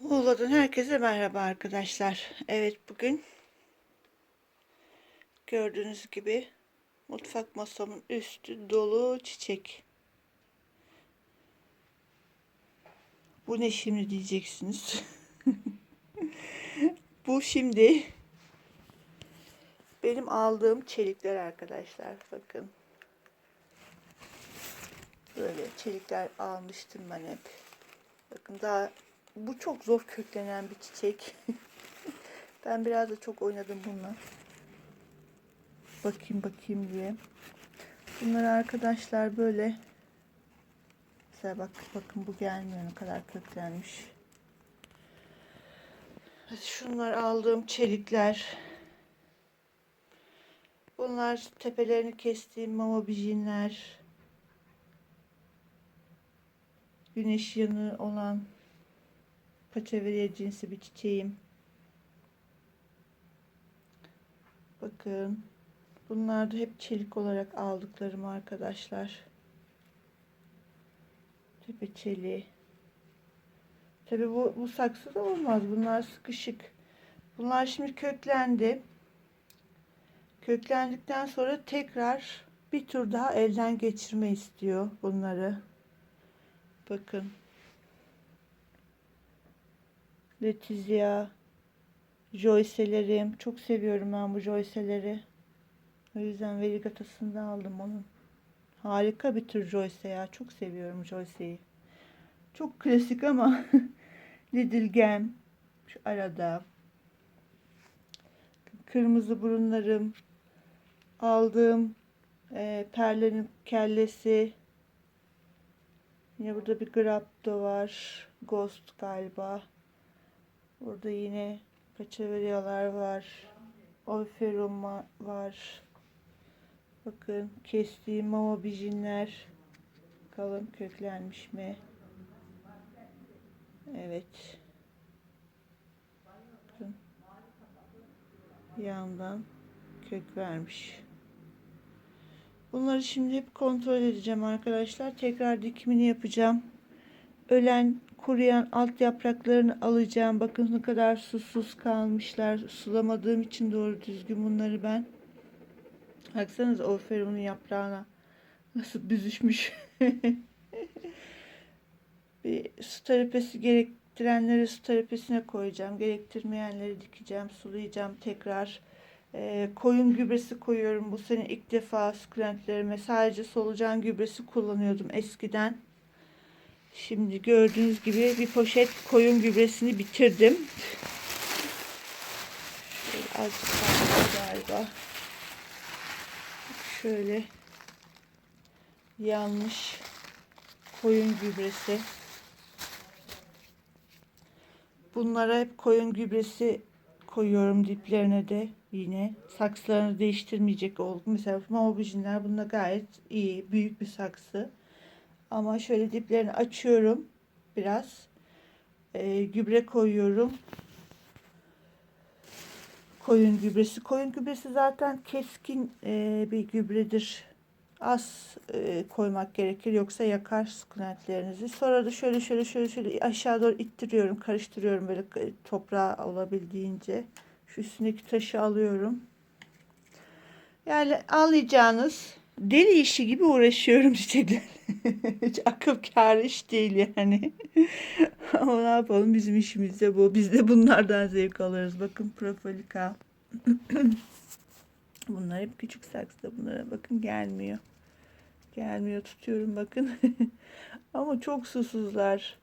Muğla'dan herkese merhaba arkadaşlar. Evet bugün gördüğünüz gibi mutfak masamın üstü dolu çiçek. Bu ne şimdi diyeceksiniz. Bu şimdi benim aldığım çelikler arkadaşlar. Bakın. Böyle çelikler almıştım ben hep. Bakın daha bu çok zor köklenen bir çiçek. ben biraz da çok oynadım bununla. Bakayım bakayım diye. Bunlar arkadaşlar böyle mesela bak bakın bu gelmiyor ne kadar köklenmiş. Şunlar aldığım çelikler. Bunlar tepelerini kestiğim mama bijinler. Güneş yanığı olan paçaveriye cinsi bir çiçeğim. Bakın. Bunlar da hep çelik olarak aldıklarım arkadaşlar. Tepe çeliği. Tabi bu, bu saksı da olmaz. Bunlar sıkışık. Bunlar şimdi köklendi. Köklendikten sonra tekrar bir tur daha elden geçirme istiyor bunları. Bakın. Letizia, Joyce'lerim. Çok seviyorum ben bu Joyce'leri. O yüzden Verigatas'ından aldım onun. Harika bir tür Joyce ya. Çok seviyorum Joyce'yi. Çok klasik ama Gem şu arada. Kırmızı burunlarım. Aldığım e, perlenin kellesi. Yine burada bir Grapto var. Ghost galiba. Burada yine paçaveriyalar var. Oyferum var. Bakın kestiğim mama bijinler. Bakalım köklenmiş mi? Evet. Bakın. Yandan kök vermiş. Bunları şimdi hep kontrol edeceğim arkadaşlar. Tekrar dikimini yapacağım. Ölen, kuruyan alt yapraklarını alacağım. Bakın ne kadar susuz kalmışlar. Sulamadığım için doğru düzgün bunları ben. Baksanız orferumun yaprağına nasıl büzüşmüş. bir su terapisi gerektirenleri su terapisine koyacağım. Gerektirmeyenleri dikeceğim, sulayacağım tekrar. Ee, koyun gübresi koyuyorum. Bu sene ilk defa sukulentlerime sadece solucan gübresi kullanıyordum eskiden. Şimdi gördüğünüz gibi bir poşet koyun gübresini bitirdim. Şöyle azıcık galiba. Şöyle yanlış koyun gübresi. Bunlara hep koyun gübresi koyuyorum diplerine de yine. Saksılarını değiştirmeyecek oldum. Mesela mavbijinler bunda gayet iyi. Büyük bir saksı. Ama şöyle diplerini açıyorum biraz. Ee, gübre koyuyorum. Koyun gübresi. Koyun gübresi zaten keskin e, bir gübredir. Az e, koymak gerekir yoksa yakar sukulentlerinizi. Sonra da şöyle şöyle şöyle şöyle aşağı doğru ittiriyorum, karıştırıyorum böyle toprağa olabildiğince. Şu üstündeki taşı alıyorum. Yani alacağınız deli işi gibi uğraşıyorum çiçeklerle. Hiç akıl kârı iş değil yani. Ama ne yapalım bizim işimiz de bu. Biz de bunlardan zevk alırız. Bakın profolika. Bunlar hep küçük saksıda. Bunlara bakın gelmiyor. Gelmiyor tutuyorum bakın. Ama çok susuzlar.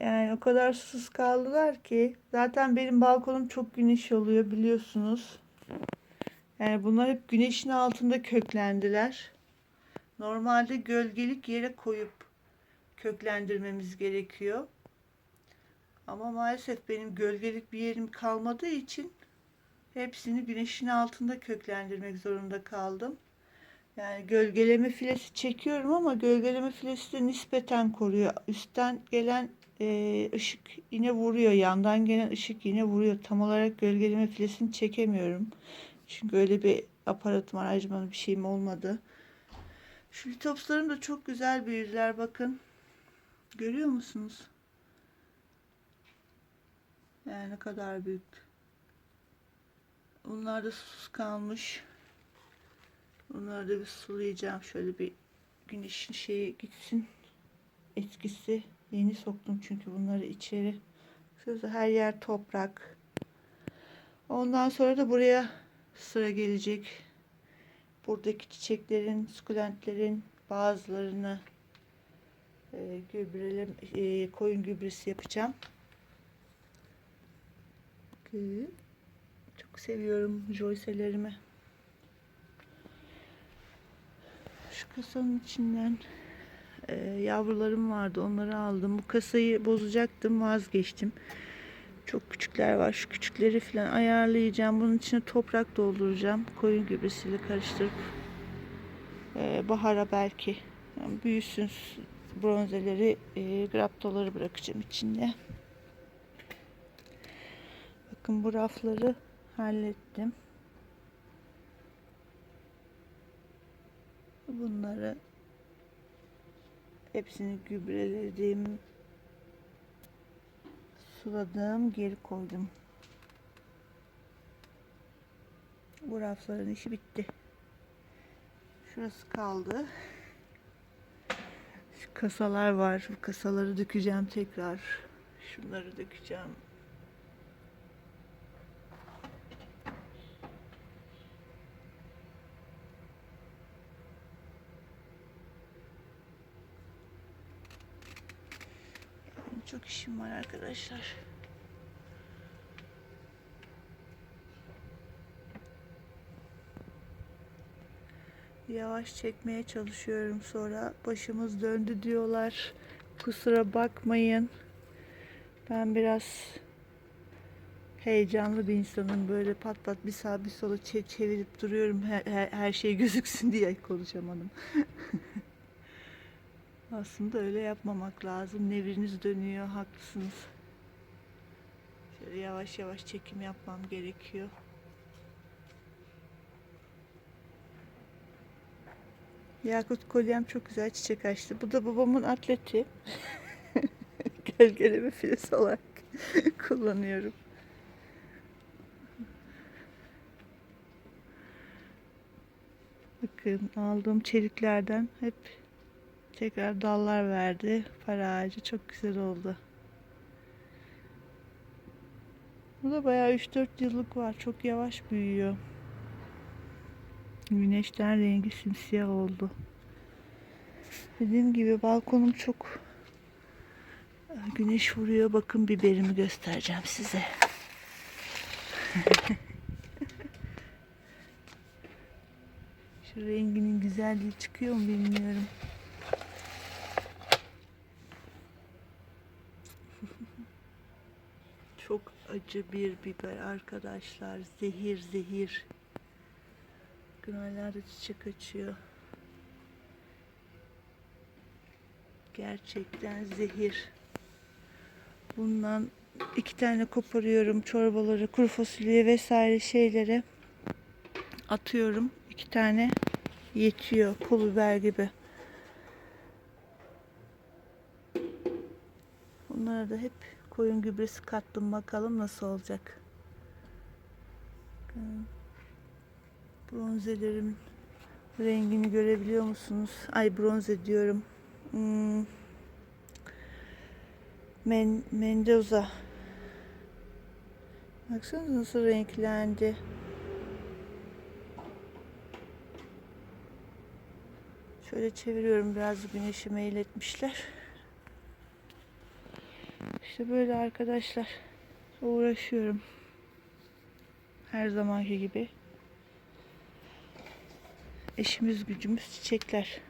Yani o kadar susuz kaldılar ki. Zaten benim balkonum çok güneş oluyor biliyorsunuz. Yani bunlar hep güneşin altında köklendiler. Normalde gölgelik yere koyup köklendirmemiz gerekiyor. Ama maalesef benim gölgelik bir yerim kalmadığı için hepsini güneşin altında köklendirmek zorunda kaldım. Yani gölgeleme filesi çekiyorum ama gölgeleme filesi de nispeten koruyor. Üstten gelen e, ışık yine vuruyor. Yandan gelen ışık yine vuruyor. Tam olarak gölgeleme filesini çekemiyorum. Çünkü öyle bir aparatım aracım bir şeyim olmadı. Şu litopslarım da çok güzel büyüdüler bakın. Görüyor musunuz? Yani ne kadar büyük. Bunlar da susuz kalmış. Bunları da bir sulayacağım. Şöyle bir güneşin şeyi gitsin. Etkisi. Yeni soktum çünkü bunları içeri. Şurası her yer toprak. Ondan sonra da buraya sıra gelecek. Buradaki çiçeklerin, sukulentlerin bazılarını e, gübrele, e, koyun gübresi yapacağım. Çok seviyorum joyselerimi. Şu kasanın içinden e, yavrularım vardı. Onları aldım. Bu kasayı bozacaktım. Vazgeçtim. Çok küçükler var. Şu küçükleri falan ayarlayacağım. Bunun içine toprak dolduracağım. Koyun gübresiyle karıştırıp e, bahara belki yani büyüsün bronzeleri, e, graptoları bırakacağım içinde. Bakın bu rafları hallettim. Bunları hepsini gübreledim. Suladım, geri koydum. Bu rafların işi bitti. Şurası kaldı. Şu kasalar var. Bu kasaları dökeceğim tekrar. Şunları dökeceğim. Yani çok işim var arkadaşlar. Yavaş çekmeye çalışıyorum sonra başımız döndü diyorlar. Kusura bakmayın. Ben biraz heyecanlı bir insanım. Böyle pat pat bir sağa bir sola çe- çevirip duruyorum. Her, her, her şey gözüksün diye konuşamadım. Aslında öyle yapmamak lazım. Nevriniz dönüyor. Haklısınız. Şöyle yavaş yavaş çekim yapmam gerekiyor. Yakut kolyem çok güzel çiçek açtı. Bu da babamın atleti. Gölgeleme filesi olarak kullanıyorum. Bakın aldığım çeliklerden hep tekrar dallar verdi. Para ağacı çok güzel oldu. Bu da bayağı 3-4 yıllık var. Çok yavaş büyüyor. Güneşten rengi simsiyah oldu. Dediğim gibi balkonum çok güneş vuruyor. Bakın biberimi göstereceğim size. Şu renginin güzelliği çıkıyor mu bilmiyorum. Çok acı bir biber arkadaşlar. Zehir zehir. Bakın hala da çiçek açıyor. Gerçekten zehir. Bundan iki tane koparıyorum çorbaları, kuru fasulye vesaire şeylere atıyorum. İki tane yetiyor pul biber gibi. Bunlara da hep koyun gübresi kattım bakalım nasıl olacak. Bakın. Bronzelerin rengini görebiliyor musunuz? Ay bronze diyorum. Hmm. Men Mendoza. Baksanıza nasıl renklendi. Şöyle çeviriyorum biraz güneşi meyletmişler. İşte böyle arkadaşlar uğraşıyorum. Her zamanki gibi. Eşimiz gücümüz çiçekler.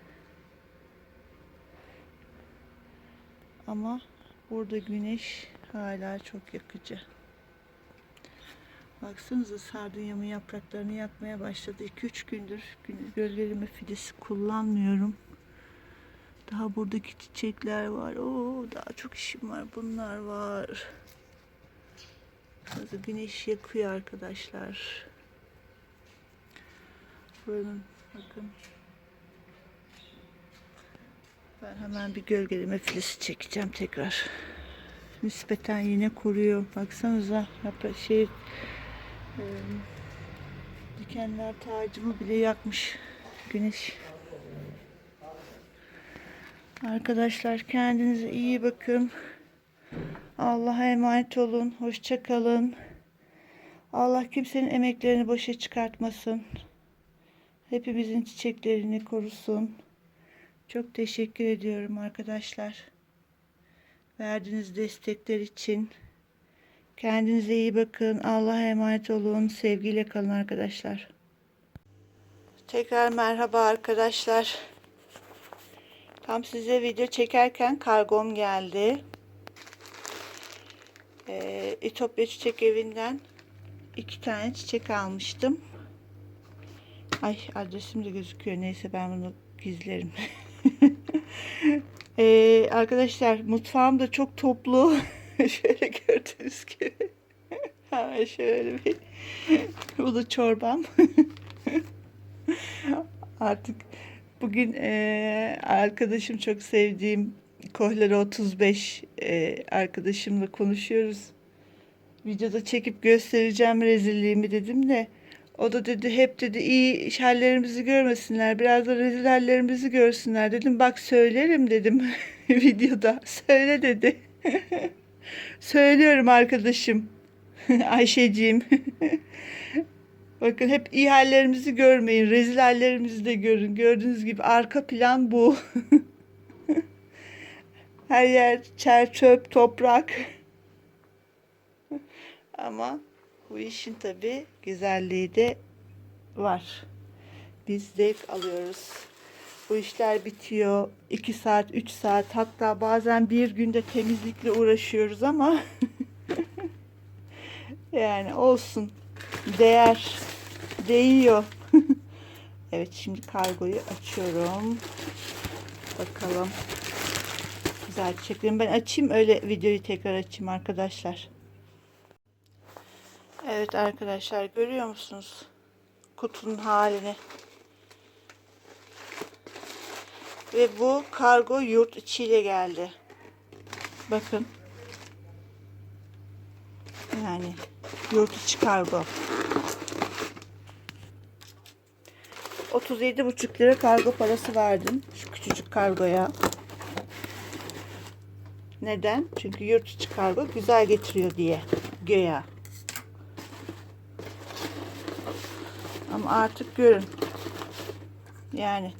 Ama burada güneş hala çok yakıcı. Baksanıza sardunyamın yapraklarını yakmaya başladı. 2-3 gündür gün- gölgeleme filesi kullanmıyorum. Daha buradaki çiçekler var. Oo, daha çok işim var. Bunlar var. Burada güneş yakıyor arkadaşlar. Buranın bakın. Ben hemen bir gölgeleme filesi çekeceğim tekrar. nispeten yine kuruyor. Baksanıza şey e, dikenler tacımı bile yakmış güneş. Arkadaşlar kendinize iyi bakın. Allah'a emanet olun. Hoşça kalın. Allah kimsenin emeklerini boşa çıkartmasın. Hepimizin çiçeklerini korusun. Çok teşekkür ediyorum arkadaşlar. Verdiğiniz destekler için. Kendinize iyi bakın. Allah'a emanet olun. Sevgiyle kalın arkadaşlar. Tekrar merhaba arkadaşlar. Tam size video çekerken kargom geldi. Ee, İtopya Çiçek Evi'nden iki tane çiçek almıştım. Ay adresim de gözüküyor. Neyse ben bunu gizlerim. ee, arkadaşlar mutfağım da çok toplu. şöyle gördüğünüz gibi. ha, şöyle bir. Bu da çorbam. Artık bugün e, arkadaşım çok sevdiğim Kohleri 35 e, arkadaşımla konuşuyoruz. Videoda çekip göstereceğim rezilliğimi dedim de o da dedi hep dedi iyi hallerimizi görmesinler biraz da rezil hallerimizi görsünler. Dedim bak söylerim dedim videoda. Söyle dedi. Söylüyorum arkadaşım Ayşeciğim bakın hep iyi hallerimizi görmeyin rezil hallerimizi de görün gördüğünüz gibi arka plan bu her yer çer çöp toprak ama bu işin tabi güzelliği de var. Biz zevk alıyoruz. Bu işler bitiyor. 2 saat, 3 saat hatta bazen bir günde temizlikle uğraşıyoruz ama yani olsun. Değer. Değiyor. evet şimdi kargoyu açıyorum. Bakalım. Güzel çiçeklerim. Ben açayım öyle videoyu tekrar açayım arkadaşlar. Evet arkadaşlar görüyor musunuz? Kutunun halini. Ve bu kargo yurt içiyle geldi. Bakın. Yani yurt içi kargo. 37,5 lira kargo parası verdim şu küçücük kargoya. Neden? Çünkü yurt içi kargo güzel getiriyor diye. Göya. Ama artık görün. Yani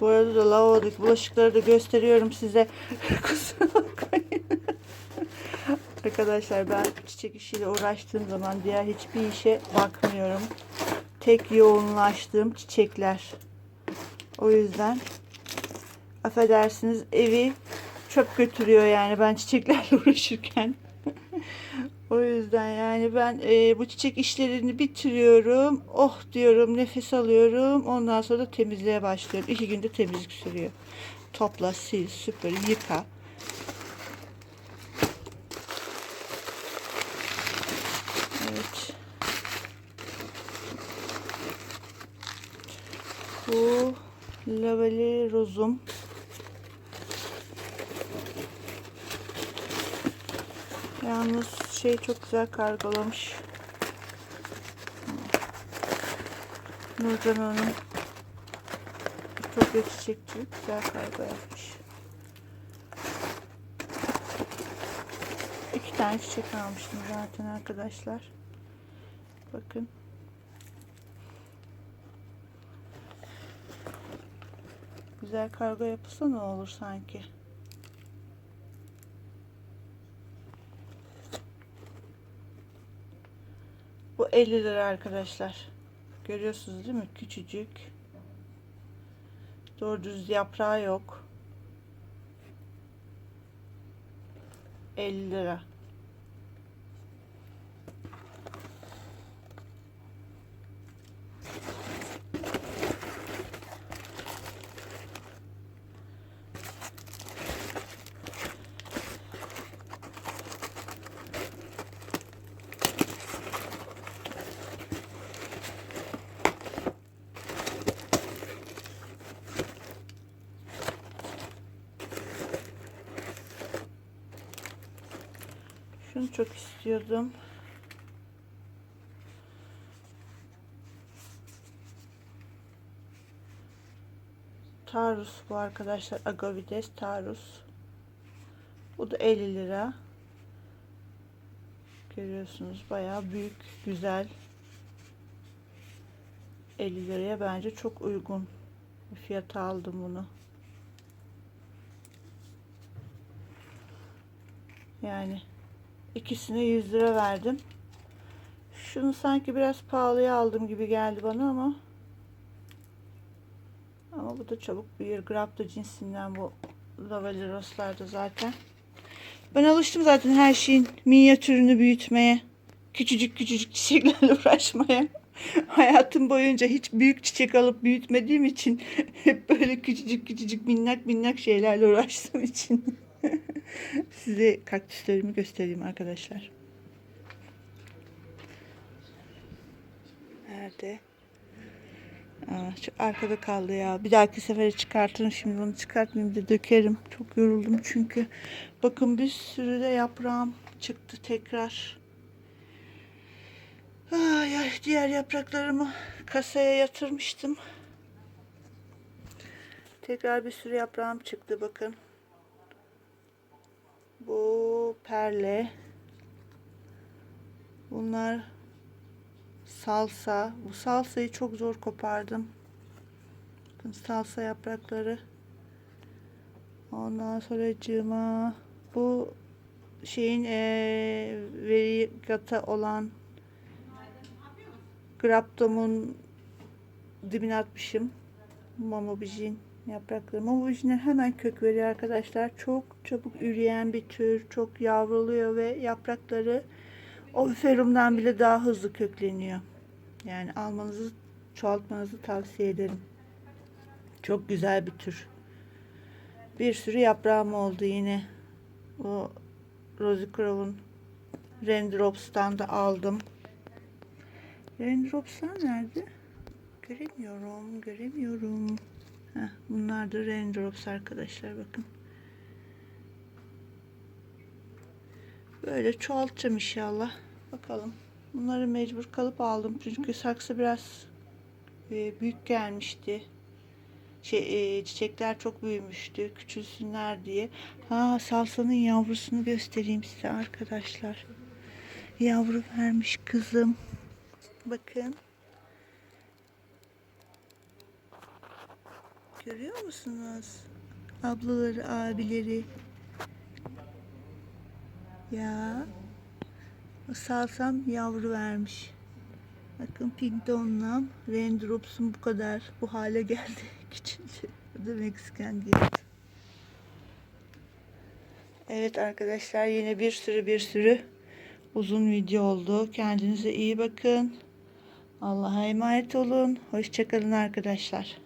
bu arada da lavabodaki bulaşıkları da gösteriyorum size. Kusura bakmayın. Arkadaşlar ben çiçek işiyle uğraştığım zaman diğer hiçbir işe bakmıyorum. Tek yoğunlaştığım çiçekler. O yüzden affedersiniz evi çöp götürüyor yani ben çiçeklerle uğraşırken. o yüzden yani ben e, bu çiçek işlerini bitiriyorum. Oh diyorum nefes alıyorum. Ondan sonra da temizliğe başlıyorum. İki günde temizlik sürüyor. Topla, sil, süpür, yıka. Evet. Bu laveli rozum. Yalnız şey çok güzel kargolamış. Nurcan Hanım çok çiçekçi güzel kargo yapmış. İki tane çiçek almıştım zaten arkadaşlar. Bakın. Güzel kargo yapılsa ne olur sanki. Bu 50 lira arkadaşlar. Görüyorsunuz değil mi? Küçücük. Doğru düz yaprağı yok. 50 lira. Şunu çok istiyordum. Tarus bu arkadaşlar. Agavides Tarus. Bu da 50 lira. Görüyorsunuz bayağı büyük, güzel. 50 liraya bence çok uygun fiyata aldım bunu. Yani ikisine 100 lira verdim. Şunu sanki biraz pahalıya aldım gibi geldi bana ama ama bu da çabuk büyür. Grapto cinsinden bu Lavaliros'larda zaten. Ben alıştım zaten her şeyin minyatürünü büyütmeye. Küçücük küçücük çiçeklerle uğraşmaya. Hayatım boyunca hiç büyük çiçek alıp büyütmediğim için hep böyle küçücük küçücük minnak minnak şeylerle uğraştığım için size kaktüslerimi göstereyim arkadaşlar. Nerede? Aa, şu arkada kaldı ya. Bir dahaki sefere çıkartırım. Şimdi onu çıkartmayayım da dökerim. Çok yoruldum çünkü. Bakın bir sürü de yaprağım çıktı tekrar. Ay, ay, diğer yapraklarımı kasaya yatırmıştım. Tekrar bir sürü yaprağım çıktı bakın. Bu perle. Bunlar salsa. Bu salsayı çok zor kopardım. Bakın salsa yaprakları. Ondan sonra cıma. Bu şeyin ee, verigata olan Graptom'un dibine atmışım. Mamobijin yaprakları. Mamobijinler hemen kök veriyor arkadaşlar. Çok çabuk üreyen bir tür. Çok yavruluyor ve yaprakları oviferumdan bile daha hızlı kökleniyor. Yani almanızı, çoğaltmanızı tavsiye ederim. Çok güzel bir tür. Bir sürü yaprağım oldu yine. O Rosie Crow'un Raindrops'tan da aldım. Raindrops'lar nerede? Göremiyorum, göremiyorum. Heh, bunlar da Raindrops arkadaşlar bakın. Böyle çoğaltacağım inşallah. Bakalım. Bunları mecbur kalıp aldım. Çünkü saksı biraz e, büyük gelmişti. Şey, e, çiçekler çok büyümüştü. Küçülsünler diye. Ha salsanın yavrusunu göstereyim size arkadaşlar. Yavru vermiş kızım. Bakın. Görüyor musunuz? Ablaları, abileri. Ya. Salsam yavru vermiş. Bakın Pigdon'la Raindrops'un bu kadar bu hale geldi. Küçücük. Bu da Meksikan diye. Evet arkadaşlar yine bir sürü bir sürü uzun video oldu. Kendinize iyi bakın. Allah'a emanet olun. Hoşçakalın arkadaşlar.